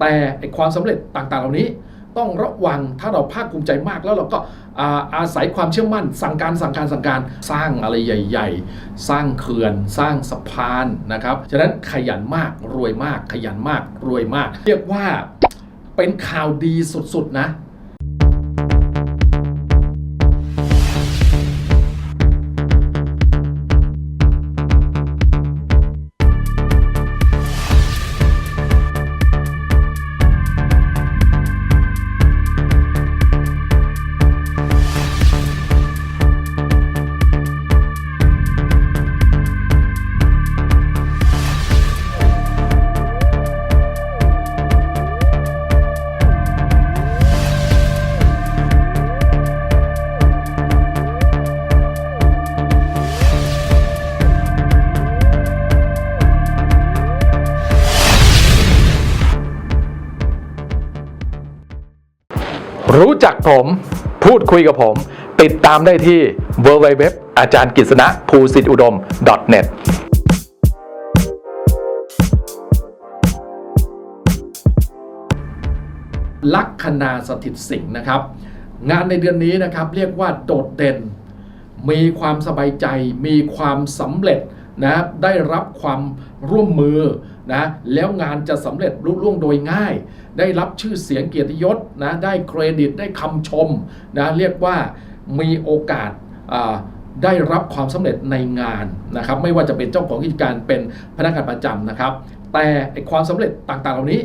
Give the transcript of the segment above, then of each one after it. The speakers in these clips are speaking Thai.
แต่ไอความสำเร็จต่างๆ เหล่านี้ ต้องระวังถ้าเราภาคภูมิใจมากแล้วเราก็อาศัยความเชื่อมั่น สั่งการสั่งการสั่งการสร้างอะไรใหญ่ ๆ สร้างเขื่อน สร้างสะพานนะครับฉะนั้นขยันมากรวยมาก ขยันมากรวยมาก เรียกว่าเป็นข่าวดีสุดๆนะ รู้จักผมพูดคุยกับผม ติดตามได้ที่ www อาจารย์กิษณะภูสิทธิอุดม .net ลัคนาสถิตสิงห์นะครับ งานในเดือนนี้นะครับเรียกว่าโดดเด่น มีความสบายใจ มีความสำเร็จ นะได้รับความร่วมมือนะแล้วงานจะสำเร็จรุ่ล่วงโดยง่าย ได้รับชื่อเสียงเกียรติยศนะได้เครดิตได้คำชมนะเรียกว่ามีโอกาสได้รับความสำเร็จในงานนะครับ ไม่ว่าจะเป็นเจ้าของกิจการเป็นพนักงานประจำนะครับ แต่ความสำเร็จต่างๆ เหล่านี้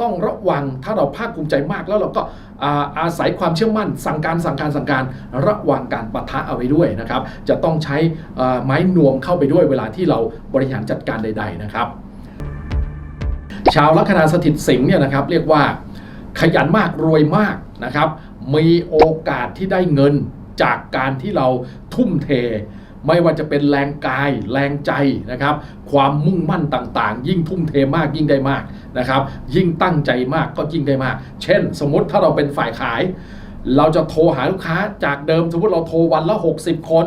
ต้องระวังถ้าเราภาคภูมิใจมากแล้วเราก็อาศัยความเชื่อมั่น สั่งการสั่งการสั่งการระวังการปะทะเอาไว้ด้วยนะครับ จะต้องใช้ไม้นวมเข้าไปด้วยเวลาที่เราบริหารจัดการใด ๆนะครับ ชาวลัคนาสถิตสิงห์เนี่ยนะครับเรียกว่าขยันมากรวยมากนะครับ มีโอกาสที่ได้เงินจากการที่เราทุ่มเท ไม่ว่าจะเป็นแรงกาย แรงใจนะครับ ความมุ่งมั่นต่างๆ ยิ่งทุ่มเทมากยิ่งได้มากนะครับ ยิ่งตั้งใจมากก็ยิ่งได้มาก เช่น สมมติถ้าเราเป็นฝ่ายขาย เราจะโทรหาลูกค้าจากเดิมสมมติเราโทรวันละ 60 คน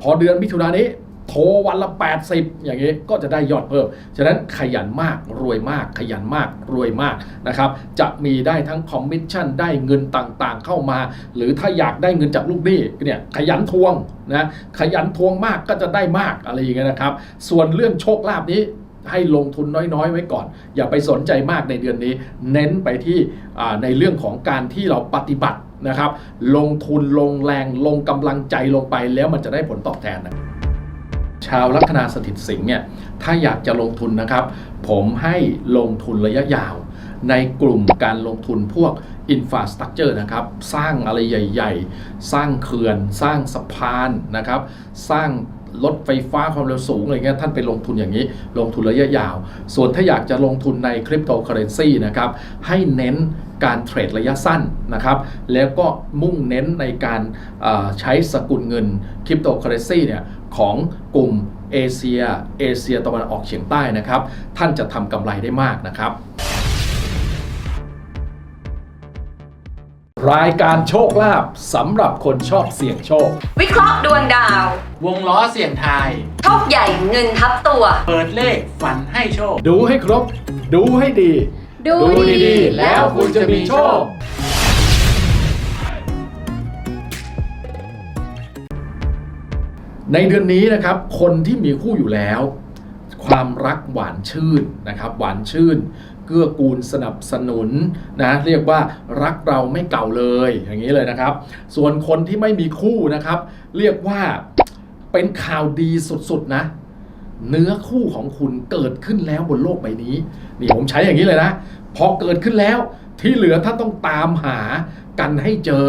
พอเดือนมิถุนายนนี้ โทรวันละ 80 อย่างนี้ก็จะได้ยอดเพิ่ม ฉะนั้นขยันมากรวยมาก ขยันมากรวยมากนะครับ จะมีได้ทั้งคอมมิชชั่นได้เงินต่างๆ เข้ามา หรือถ้าอยากได้เงินจากลูกหนี้เนี่ยขยันทวงนะขยันทวงมากก็จะได้มากอะไรอย่างเงี้ยนะครับ ส่วนเรื่องโชคลาภนี้ให้ลงทุนน้อยๆ ไว้ก่อน อย่าไปสนใจมากในเดือนนี้ เน้นไปที่ในเรื่องของการที่เราปฏิบัตินะครับ ลงทุนลงแรงลงกำลังใจลงไปแล้วมันจะได้ผลตอบแทนนะ ชาวลัคนาสถิตสิงห์เนี่ยถ้าอยากจะลงทุนนะครับ ผมให้ลงทุนระยะยาว ในกลุ่มการลงทุนพวกอินฟาสตรักเจอร์นะครับ สร้างอะไรใหญ่ ๆ สร้างเขื่อน สร้างสะพานนะครับ สร้าง รถไฟฟ้าความเร็วสูงอะไรเงี้ยท่านไปลงทุนอย่างนี้ ลงทุนระยะยาว ส่วนถ้าอยากจะลงทุนในคริปโตเคอเรนซีนะครับให้เน้นการเทรดระยะสั้นนะครับ แล้วก็มุ่งเน้นในการใช้สกุลเงินคริปโตเคอเรนซีเนี่ยของกลุ่มเอเชีย เอเชียตะวันออกเฉียงใต้นะครับ ท่านจะทำกำไรได้มากนะครับ รายการโชคลาภสำหรับคนชอบเสี่ยงโชค วิเคราะห์ดวงดาว วงล้อเสี่ยงทาย โชคใหญ่เงินทับตัว เปิดเลขฝันให้โชค ดูให้ครบ ดูให้ดี ดูดีๆ แล้วคุณจะมีโชค ในเดือนนี้นะครับ คนที่มีคู่อยู่แล้ว ความรักหวานชื่นนะครับ หวานชื่น เกื้อกูลสนับสนุนนะ เรียกว่ารักเราไม่เก่าเลยอย่างนี้เลยนะครับ ส่วนคนที่ไม่มีคู่นะครับ เรียกว่า เป็นข่าวดีสุดๆนะ เนื้อคู่ของคุณเกิดขึ้นแล้วบนโลกใบนี้ นี่ผมใช้อย่างนี้เลยนะ พอเกิดขึ้นแล้วที่เหลือถ้านต้องตามหากันให้เจอ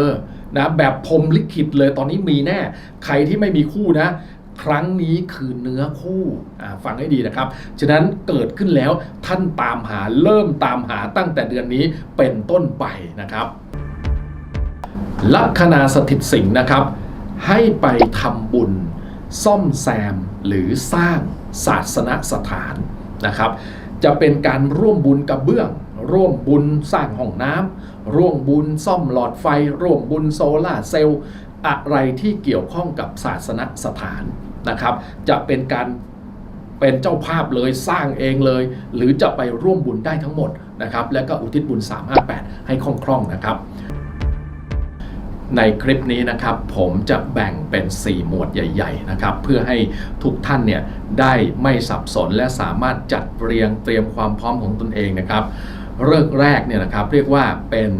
นะแบบพรมลิขิตเลยตอนนี้มีแน่ ใครที่ไม่มีคู่นะ ครั้งนี้คือเนื้อคู่อ่าฟังให้ดีนะครับ ฉะนั้นเกิดขึ้นแล้วท่านตามหาเริ่มตามหาตั้งแต่เดือนนี้เป็นต้นไปนะครับลัคนาสถิตสิงห์นะครับ ให้ไปทำบุญ ซ่อมแซมหรือสร้างศาสนสถานนะครับ จะเป็นการร่วมบุญกับเบื้อง ร่วมบุญสร้างห้องน้ำร่วมบุญซ่อมหลอดไฟ ร่วมบุญโซลาเซลล์อะไรที่เกี่ยวข้องกับศาสนสถานนะครับ จะเป็นการเป็นเจ้าภาพเลยสร้างเองเลย หรือจะไปร่วมบุญได้ทั้งหมดนะครับ และก็อุทิศบุญ 358 ให้คล่องๆนะครับ ในคลิปนี้นะครับผมจะแบ่งเป็น 4 หมวดใหญ่ ๆ นะครับ เพื่อให้ทุกท่านเนี่ยได้ไม่สับสนและสามารถจัดเรียงเตรียมความพร้อมของตนเองนะครับเลิกแรกเนี่ยนะครับเรียกว่าเป็น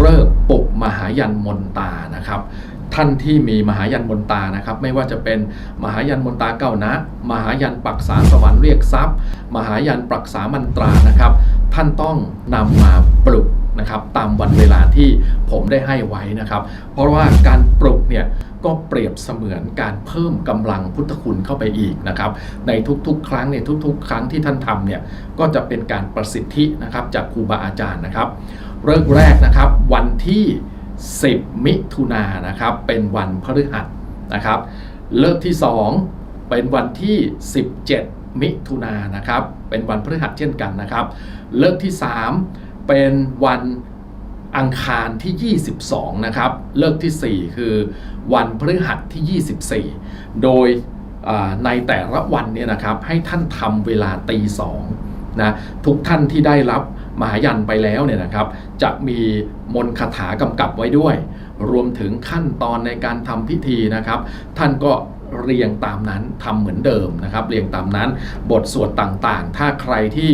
เลิกปลุกมหายันมนตานะครับ ท่านที่มีมหายันมนตานะครับ ไม่ว่าจะเป็นมหายันมนตาเก้านะ มหายันปักษาสวรรค์เรียกทรัพย์ มหายันปักษามันตรานะครับ ท่านต้องนำมาปลุก นะครับตามวันเวลาที่ผมได้ให้ไว้นะครับ เพราะว่าการปลุกเนี่ยก็เปรียบเสมือนการเพิ่มกำลังพุทธคุณเข้าไปอีกนะครับ ในทุกๆ ครั้งในทุกๆ ครั้งที่ท่านทำเนี่ยก็จะเป็นการประสิทธินะครับจากครูบาอาจารย์นะครับเริ่มแรกนะครับวันที่ 10 มิถุนายนนะครับเป็นวันพฤหัสนะครับ เลิกที่ 2 เป็นวันที่ 17 มิถุนายนนะครับ เป็นวันพฤหัสเช่นกันนะครับ เลิกที่ 3 เป็นวันอังคารที่ 22 นะครับ เลิกทีสี่4 คือวันพฤหัสที่ 24 โดยอ่าในแต่ละวันเนี่ยนะครับให้ท่านทำเวลาตีสองนะทุกท่านที่ได้รับมหายันไปแล้วเนี่ยนะครับ จะมีมนคาถากำกับไว้ด้วย รวมถึงขั้นตอนในการทำพิธีนะครับ ท่านก็ เรียงตามนั้นทำเหมือนเดิมนะครับเรียงตามนั้น บทสวดต่างๆ ถ้าใครที่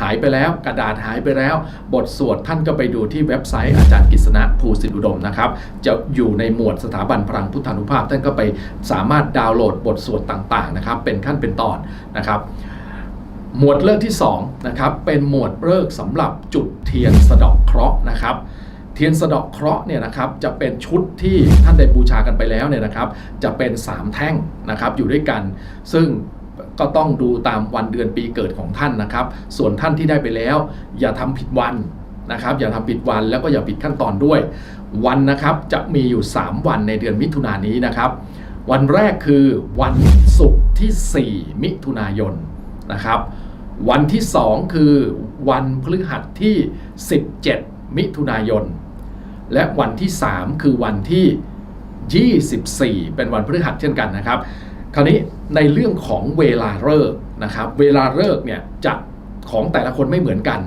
หายไปแล้วกระดาษหายไปแล้ว บทสวดท่านก็ไปดูที่เว็บไซต์อาจารย์กฤษณะภูสิทธิอุดมนะครับ จะอยู่ในหมวดสถาบันพลังพุทธานุภาพ ท่านก็ไปสามารถดาวน์โหลดบทสวดต่างๆนะครับ เป็นขั้นเป็นตอนนะครับหมวดเลิกที่2นะครับเป็นหมวดเลิกสำหรับจุดเทียนสะดอกเคราะห์นะครับ เทียนสะเดอกเคราะห์เนี่ยนะครับจะเป็นชุดที่ท่านได้บูชากันไปแล้วเนี่ยนะครับ จะเป็น 3 แท่งนะครับอยู่ด้วยกัน ซึ่งก็ต้องดูตามวันเดือนปีเกิดของท่านนะครับ ส่วนท่านที่ได้ไปแล้ว อย่าทำผิดวันนะครับ อย่าทำผิดวันแล้วก็อย่าผิดขั้นตอนด้วย วันนะครับจะมีอยู่ 3 วันในเดือนมิถุนายนนี้นะครับ วันแรกคือวันศุกร์ที่ 4 มิถุนายนนะครับ วันที่ 2 คือวันพฤหัสที่ 17 มิถุนายน และวันที่ 3 คือวันที่ 24 เป็นวันพฤหัสเช่นกันนะครับ คราวนี้ในเรื่องของเวลาเลิกนะครับ เวลาเลิกเนี่ยจะของแต่ละคนไม่เหมือนกัน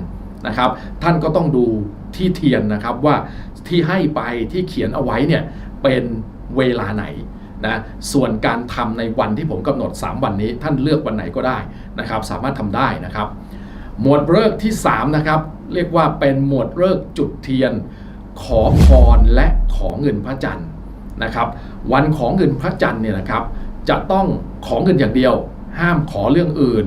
นะครับ ท่านก็ต้องดูที่เทียนนะครับว่าที่ให้ไปที่เขียนเอาไว้เนี่ยเป็นเวลาไหนนะส่วนการทำในวันที่ผมกำหนด 3 วันนี้ ท่านเลือกวันไหนก็ได้นะครับ สามารถทำได้นะครับ หมวดเลิกที่ 3 นะครับ เรียกว่าเป็นหมวดเลิกจุดเทียน ขอพรและขอเงินพระจันทร์นะครับ วันของเงินพระจันทร์เนี่ยนะครับ จะต้องขอเงินอย่างเดียว ห้ามขอเรื่องอื่น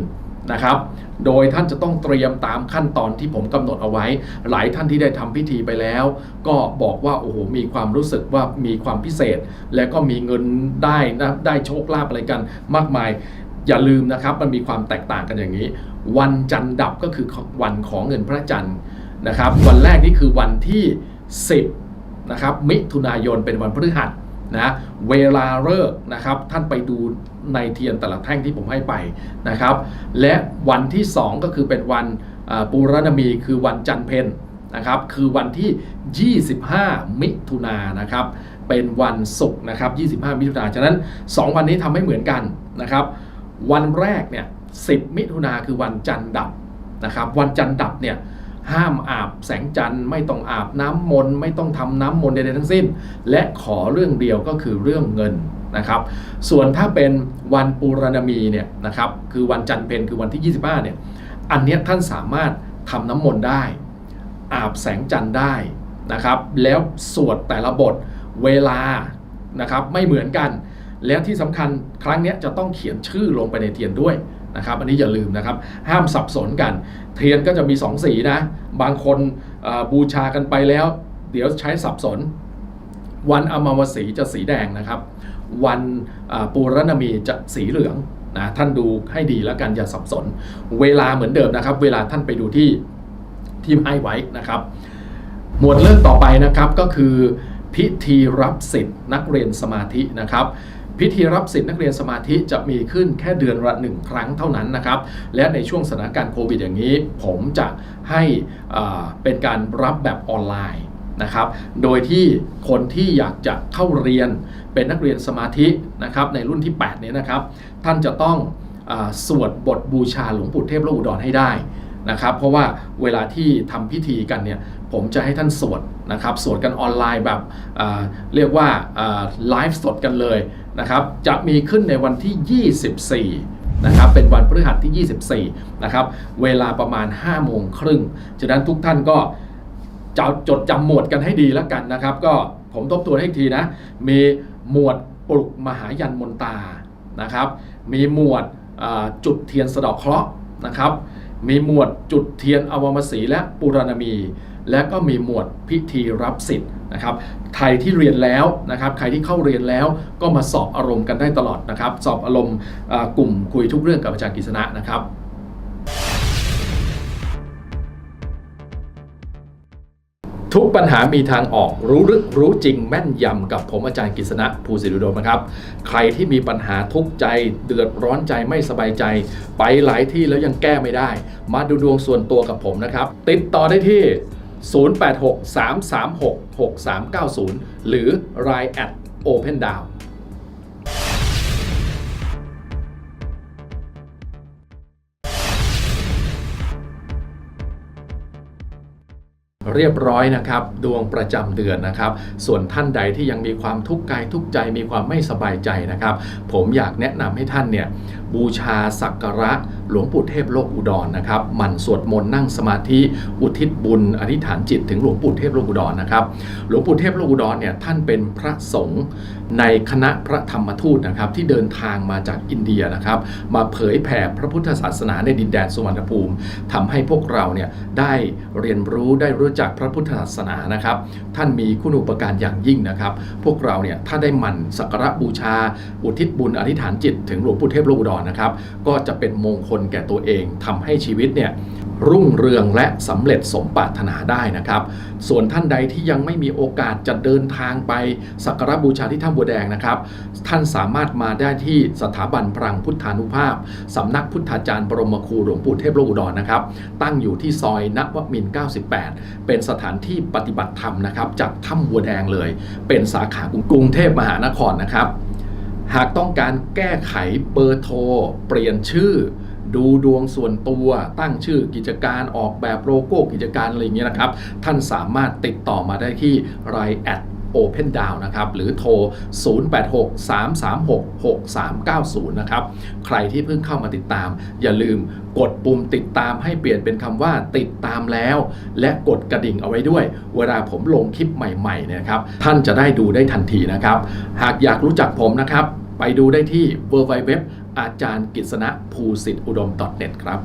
นะครับ โดยท่านจะต้องเตรียมตามขั้นตอนที่ผมกำหนดเอาไว้ หลายท่านที่ได้ทำพิธีไปแล้ว ก็บอกว่าโอ้โหมีความรู้สึกว่ามีความพิเศษ และก็มีเงินได้นะได้โชคลาภอะไรกันมากมาย อย่าลืมนะครับ มันมีความแตกต่างกันอย่างนี้ วันจันทร์ดับก็คือวันของเงินพระจันทร์นะครับ วันแรกนี่คือวันที่ 10นะครับมิถุนายนเป็นวันพฤหัสนะเวลาเลิกนะครับท่านไปดูในเทียนแต่ละแท่งที่ผมให้ไปนะครับ และวันที่ 2 ก็คือเป็นวันปูรณมีคือวันจันเพนนะครับคือวันที่ 25 มิถุนายนนะครับเป็นวันศุกร์นะครับ 25 มิถุนายนฉะนั้น 2 วันนี้ทำให้เหมือนกันนะครับ วันแรกเนี่ย 10 มิถุนาคือวันจันดับนะครับ วันจันดับเนี่ย ห้ามอาบแสงจันทร์ไม่ต้องอาบน้ำมนต์ไม่ต้องทำน้ำมนต์ใดๆทั้งสิ้น และขอเรื่องเดียวก็คือเรื่องเงินนะครับส่วนถ้าเป็นวันปูรณมีเนี่ยนะครับคือวันจันทร์เพนคือวันที่ 25เนี่ยอันนี้ท่านสามารถทำน้ำมนต์ได้ อาบแสงจันทร์ได้นะครับแล้วสวดแต่ละบทเวลานะครับไม่เหมือนกัน แล้วที่สำคัญครั้งนี้จะต้องเขียนชื่อลงไปในเทียนด้วยนะครับ อันนี้อย่าลืมนะครับ ห้ามสับสนกัน เทียนก็จะมี 2 สีนะ บางคนบูชากันไปแล้ว เดี๋ยวใช้สับสน วันอมาวสีจะสีแดงนะครับ วันปูรณมีจะสีเหลืองนะท่านดูให้ดีแล้วกันอย่าสับสน เวลาเหมือนเดิมนะครับ เวลาท่านไปดูที่ที่ให้ไว้นะครับ หมวดเรื่องต่อไปนะครับก็คือพิธีรับสิทธิ์นักเรียนสมาธินะครับ พิธีรับสิทธินักเรียนสมาธิจะมีขึ้นแค่เดือนละหนึ่งครั้งเท่านั้นนะครับ และในช่วงสถานการณ์โควิดอย่างนี้ ผมจะให้เป็นการรับแบบออนไลน์นะครับ โดยที่คนที่อยากจะเข้าเรียนเป็นนักเรียนสมาธินะครับในรุ่นที่ 8 นี้นะครับ ท่านจะต้องอสวดบทบูชาหลวงปู่เทพโลอุดรให้ได้นะครับ เพราะว่าเวลาที่ทำพิธีกันเนี่ยผมจะให้ท่านสวดนะครับ สวดกันออนไลน์แบบเรียกว่าไลฟ์สดกันเลย นะครับจะมีขึ้นในวันที่ 24 นะครับ เป็นวันพฤหัสที่ 24 นะครับ เวลาประมาณ 5 โมงครึ่งฉะนั้นทุกท่านก็จะจดจำหมวดกันให้ดีแล้วกันนะครับ ก็ผมทบทวนให้ทีนะ มีหมวดปลุกมหายันมนตานะครับ มีหมวดจุดเทียนสะดอกเคราะห์นะครับ มีหมวดจุดเทียนอวมสีและปุรณมี และก็มีหมวดพิธีรับสิทธิ์นะครับใครที่เรียนแล้วนะครับใครที่เข้าเรียนแล้วก็มาสอบอารมณ์กันได้ตลอดนะครับ สอบอารมณ์กลุ่มคุยทุกเรื่องกับอาจารย์กฤษณะนะครับ ทุกปัญหามีทางออกรู้ลึกรู้จริงแม่นยำกับผมอาจารย์กฤษณะภูสิริโดมนะครับ ใครที่มีปัญหาทุกข์ใจ เดือดร้อนใจไม่สบายใจ ไปหลายที่แล้วยังแก้ไม่ได้ มาดูดวงส่วนตัวกับผมนะครับ ติดต่อได้ที่ 0863366390 หรือ line at open down เรียบร้อยนะครับ ดวงประจำเดือนนะครับ ส่วนท่านใดที่ยังมีความทุกข์กายทุกข์ใจมีความไม่สบายใจนะครับ ผมอยากแนะนำให้ท่านเนี่ย บูชาสักการะหลวงปู่เทพโลกอุดรนะครับหมั่นสวดมนต์นั่งสมาธิอุทิศบุญอธิษฐานจิตถึงหลวงปู่เทพโลกอุดรนะครับหลวงปู่เทพโลกอุดรเนี่ยท่านเป็นพระสงฆ์ในคณะพระธรรมทูตนะครับที่เดินทางมาจากอินเดียนะครับมาเผยแผ่พระพุทธศาสนาในดินแดนสุวรรณภูมิทำให้พวกเราเนี่ยได้เรียนรู้ได้รู้จักพระพุทธศาสนานะครับ ท่านมีคุณูปการอย่างยิ่งนะครับ พวกเราเนี่ยถ้าได้หมั่นสักการะบูชาอุทิศบุญอธิษฐานจิตถึงหลวงปู่เทพโลกอุดรนะครับ ก็จะเป็นมงคลแก่ตัวเองทำให้ชีวิตเนี่ยรุ่งเรืองและสำเร็จสมปรารถนาได้นะครับ ส่วนท่านใดที่ยังไม่มีโอกาสจะเดินทางไปสักการบูชาที่ถ้ำบัวแดงนะครับ ท่านสามารถมาได้ที่สถาบันพลังพุทธานุภาพสำนักพุทธาจารย์บรมครูหลวงปู่เทพโลกอุดรนะครับ ตั้งอยู่ที่ซอยนวมิน 98 เป็นสถานที่ปฏิบัติธรรมนะครับจากถ้ำบัวแดงเลย เป็นสาขากรุงเทพมหานครนะครับ หากต้องการแก้ไขเบอร์โทร เปลี่ยนชื่อ ดูดวงส่วนตัวตั้งชื่อกิจการออกแบบโลโก้กิจการอะไรอย่างเงี้ยนะครับ ท่านสามารถติดต่อมาได้ที่ line at Open Down นะครับ หรือโทร 0863366390 นะครับ ใครที่เพิ่งเข้ามาติดตาม อย่าลืมกดปุ่มติดตามให้เปลี่ยนเป็นคำว่าติดตามแล้ว และกดกระดิ่งเอาไว้ด้วย เวลาผมลงคลิปใหม่ๆเนยนะครับ ท่านจะได้ดูได้ทันทีนะครับ หากอยากรู้จักผมนะครับ ไปดูได้ที่ www อาจารย์กิษณะภูสิทธิอุดม .net ครับ